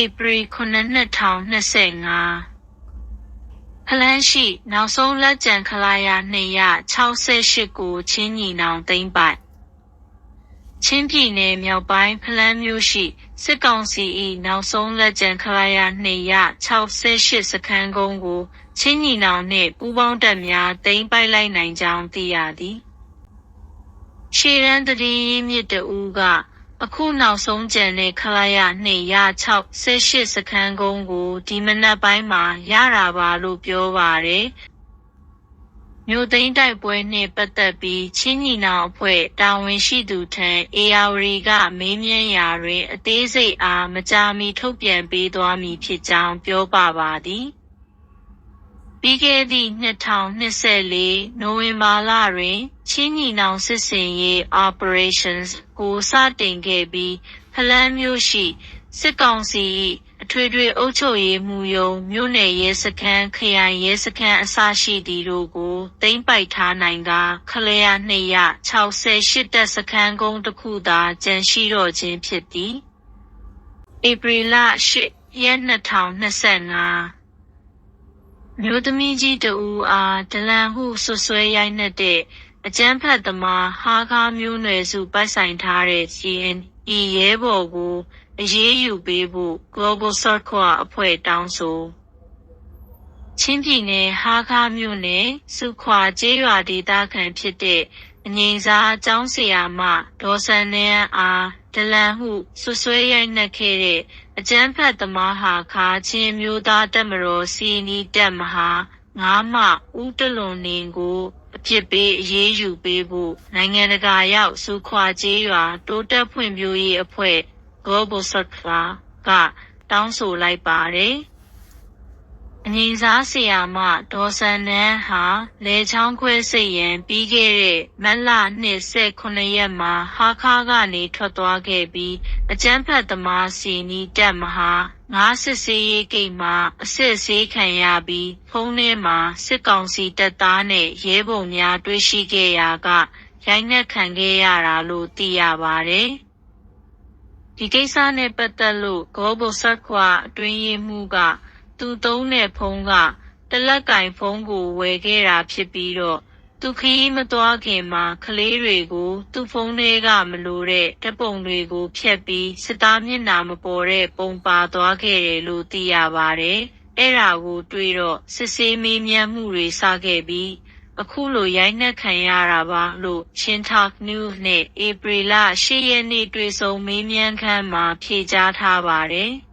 ဧပြီ9 2025ဖလန်းရှိ နောက်ဆုံးလက်ကျန်ခလာရ268ကိုချင်းညီနောင်သိမ်းပိုက်ချင်းပြည်နယ်မြောက်ပိုင်းဖလန်းမြို့ရှိစစ်ကောင်စီ၏နောက်ဆုံးလက်ကျန်ခလာရ268စခန်းကုန်းကို ချင်းညီနောင်နှင့်ပူးပေါင်းတပ်များသိမ်းပိုက်လိုက်နိုင်ကြောင်းသိရသည်ရှေရန်တည်ရင်းမြစ်တဦးက အခုနောက်ဆုံးကျန်တဲ့ခလာရ268စခန်းကုန်းကိုဒီမနက်ပိုင်းမှာရတာပါလို့ပြောပါတယ်မြို့သိမ်းတိုက်ပွဲနှင့်ပတ်သက်ပြီးချင်းညီနောင်အဖွဲ့တာဝန်ရှိသူထံ ARD ကမေးမြန်းရာတွင် အသေးစိတ်အားမကြာမီထုတ်ပြန်ပေးသွားမည်ဖြစ်ကြောင်းပြောပါပါသည် ပြီးခဲ့သည့် 2024 နိုဝင်ဘာလတွင် ချင်းညီနောင်စစ်စင်ရေး Operations ကို စတင်ခဲ့ပြီး ဖလန်းမြို့ရှိ စစ်ကောင်စီ၏အထွေထွေအုပ်ချုပ်ရေးမှူးရုံး မြို့နယ်ရဲစခန်း ခရိုင်ရဲစခန်း အစရှိသည်တို့ကို သိမ်းပိုက်ထားနိုင်ကခလရ268တပ်စခန်းကုန်းတစ်ခုသာ ကျန်ရှိတော့ခြင်းဖြစ်သည် ဧပြီလ8ရက်2025 မျိုးသမီးကြီးတဦးအားဒလန်ဟုဆွဆွဲရိုက်နှက်တဲ့အကျန်းဖတ်သမားဟားကားမျိုးနွယ်စုပိုက်ဆိုင်ထားတဲ့ CNE ရဲဘော်ကိုအရေးယူပေးဖို့ Global Circle အဖွဲ့တောင်းဆိုချင်းပြည်နယ်ဟားခါးမြို့နယ်စုခွာကျေးရွာဒေသခံဖြစ်တဲ့အငိမ့်စားအကြောင်းဆရာမဒေါ်စံနေအားဒလန်ဟုဆွဆွဲရိုက်နှက်ခဲ့တဲ့ အကျန်းဖတ်သမားဟာ ခါချင်းမျိုးသားတက်မတော်စီနီတက်မဟာငါးမဦးတလွန်နေကိုအဖြစ်ပေး အရေးယူပေးဖို့ နိုင်ငံတကာရောက်စုခွာကျေးရွာ တိုးတက်ဖွံ့ဖြိုးရေးအဖွဲ့ Global Circle ကတောင်းဆိုလိုက်ပါတယ်။ အငိမ့်စားဆရာမဒေါ်စံနန်းဟာလေချောင်းခွဲစိတ်ရန်ပြီးခဲ့တဲ့မတ်လ29ရက်မှာဟားခါးကနေထွက်သွားခဲ့ပြီးအကျန်းဖတ်သမားစီနီတက်မဟာငါးစစ်စေးရေးဂိတ်မှာအစစ်ဆေးခံရပြီးဖုန်းထဲမှာစစ်ကောင်စီတပ်သားနဲ့ရဲဘော်များတွေ့ရှိခဲ့ရာကရိုက်နှက်ခံခဲ့ရတာလို့သိရပါတယ်။ဒီကိစ္စနဲ့ပတ်သက်လို့ Global Circle အတွင်းရေးမှူးက သူသုံးတဲ့ဖုန်းက တလက်ကင်ဖုန်းကိုဝယ်ခဲ့တာဖြစ်ပြီးတော့ သူခရီးမသွားခင်မှာ ကလေးတွေကို သူ့ဖုန်းထဲက မလိုတဲ့ ဓာတ်ပုံတွေကိုဖျက်ပြီး စစ်သားမျက်နှာမပေါ်တဲ့ပုံပါသွားခဲ့တယ်လို့ သိရပါတယ်။အဲ့ဒါကိုတွေ့တော့ စစ်ဆေးမေးမြန်းမှုတွေ စခဲ့ပြီး အခုလို ရိုက်နှက်ခံရတာပါလို့ Shintalk News နဲ့ ဧပြီလ10ရက်နေ့ တွေ့ဆုံမေးမြန်းခန်းမှာ ဖြေကြားထားပါတယ်။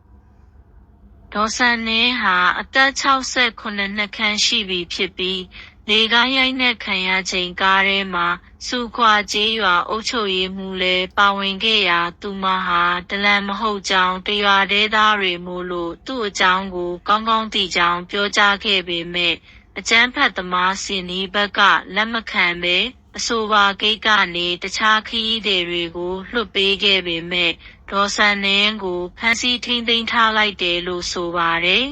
ဒေါ်စံနှင်းဟာ အသက်68နှစ်ခန့်ရှိပြီဖြစ်ပြီး လေကားရိုက်နှက်ခံရချိန် ကားထဲမှာစုခွာကျေးရွာအုပ်ချုပ်ရေးမှူးလည်း ပါဝင်ခဲ့ရာ သူမဟာ ဒလန်မဟုတ်ကြောင်း တရွာတဲသားတွေမို့လို့ သူ့အကြောင်းကို ကောင်းကောင်းသိကြောင်း ပြောကြားခဲ့ပေမဲ့အကျန်းဖတ်သမားစင်နီဘက်က လက်မခံပဲ အဆိုပါဂိတ်ကနေတခြားခရီးသည်တွေကိုလွှတ်ပေးခဲ့ပေမဲ့ဒေါ်စံနှင်းကိုဖမ်းဆီးထိန်းသိမ်းထားလိုက်တယ်လို့ဆိုပါတယ်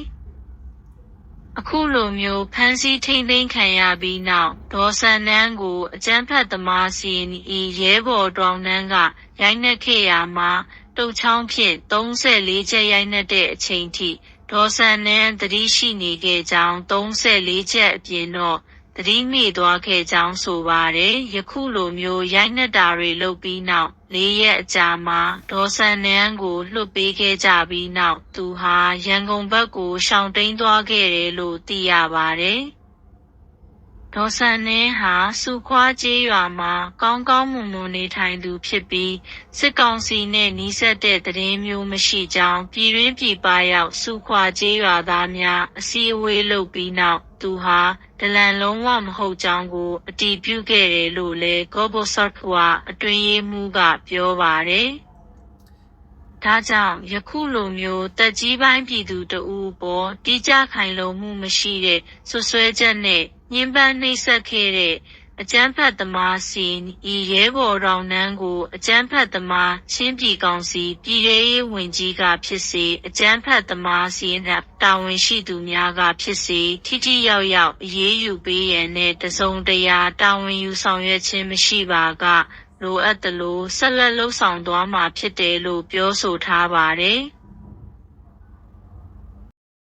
။အခုလိုမျိုးဖမ်းဆီးထိန်းသိမ်းခံရပြီးနောက်ဒေါ်စံနန်းကိုအကြမ်းဖက်သမားစီနီရဲဘော်တောင်နှန်းကရိုက်နှက်ခဲ့ရမှာတုတ်ချောင်းဖြင့်34ချက်ရိုက်နှက်တဲ့အချိန်ထိဒေါ်စံနန်းတတိရှိနေခဲ့ကြောင်း34ချက်အပြင်တော့ သတိမေ့သွားခဲ့ကြောင်းဆိုပါတယ်။ယခုလိုမျိုးရိုက်နှက်တာတွေလုပ်ပြီးနောက်လေးရက်အကြာမှာဒေါ်စံနန်းကိုလွှတ်ပေးခဲ့ကြပြီးနောက် သူဟာရန်ကုန်ဘက်ကိုရှောင်တိန်သွားခဲ့တယ်လို့သိရပါတယ်။ ဒေါ်စံနှင်းဟာ စုခွားကျေးရွာမှာ ကောင်းကောင်းမွန်မွန်နေထိုင်သူဖြစ်ပြီး စစ်ကောင်စီနဲ့နီးစပ်တဲ့သတင်းမျိုးမရှိကြောင်း ပြည်တွင်းပြည်ပရောက် စုခွားကျေးရွာသားများ အစည်းအဝေးလုပ်ပြီးနောက် သူဟာ ဒလန်လုံးဝမဟုတ်ကြောင်းကို အတည်ပြုခဲ့တယ်လို့လည်းဂောဘိုဆော့ထွာအတွင်းရေးမှူးက ပြောပါတယ်။ဒါကြောင့် ယခုလိုမျိုးတက်ကြီးပိုင်းပြည်သူတဦးပေါ် တိကျခိုင်လုံမှုမရှိတဲ့ဆွဆွဲချက်နဲ့ ညှဉ်းပန်းနှိပ်စက်ခဲ့တဲ့ အကြမ်းဖက်သမားစီဤရဲဘော်တော်နန်းကို အကြမ်းဖက်သမား ချင်းပြည်ကောင်စီ ပြည်ရေးရေးဝန်ကြီးကဖြစ်စေ အကြမ်းဖက်သမားစီနဲ့တာဝန်ရှိသူများကဖြစ်စေ ထိထိရောက်ရောက် အရေးယူပေးရန်နဲ့ တစုံတရာ တာဝန်ယူဆောင်ရွက်ခြင်းမရှိပါက လိုအပ်သလို ဆက်လက်လှုပ်ဆောင်သွားမှာဖြစ်တယ်လို့ ပြောဆိုထားပါတယ်။